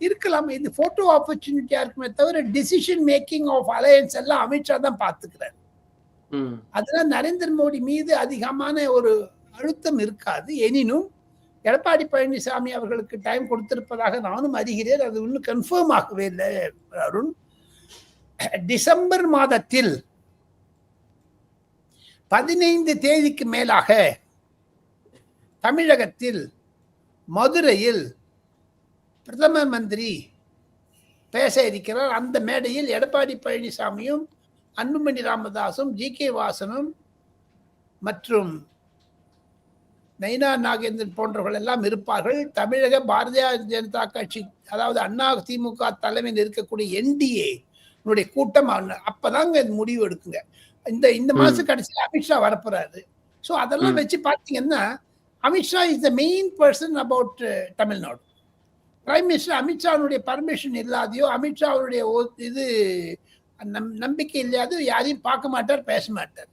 இருக்கலாம். இது போட்டோ ஆப்பர்ச்சுனிட்டியா இருக்குமே தவிர டிசிஷன் மேக்கிங் ஆஃப் அலையன்ஸ் எல்லாம் அமித்ஷா தான் பார்த்துக்கிறார். அதெல்லாம் நரேந்திர மோடி மீது அதிகமான ஒரு அழுத்தம் இருக்காது. எனினும் எடப்பாடி பழனிசாமி அவர்களுக்கு டைம் கொடுத்திருப்பதாக நானும் அறிகிறேன். அது இன்னும் கன்ஃபார்ம் ஆகவே இல்லை அருண். டிசம்பர் மாதத்தில் பதினைந்து தேதிக்கு மேலாக தமிழகத்தில் மதுரையில் பிரதம மந்திரி பேச இருக்கிறார். அந்த மேடையில் எடப்பாடி பழனிசாமியும் அன்புமணி ராமதாசும் ஜி. கே. வாசனும் மற்றும் நயினா நாகேந்திரன் போன்றவர்கள் எல்லாம் இருப்பார்கள். தமிழக பாரதிய ஜனதா கட்சி அதாவது அண்ணா திமுக தலைமையில் இருக்கக்கூடிய என்டிஏ கூட்டம் அப்பதாங்க முடிவு எடுக்குங்க. இந்த இந்த. மாசம் கடைசியில் அமித்ஷா வரப்போறாரு. ஸோ அதெல்லாம். வச்சு பார்த்தீங்கன்னா Amit Shah is the main person about Tamil Nadu. Prime minister அமித்ஷாவுடைய permission இல்லாதையோ அமித்ஷாவுடைய இது நம் நம்பிக்கை இல்லாத யாரையும் பார்க்க மாட்டார் பேச மாட்டார்.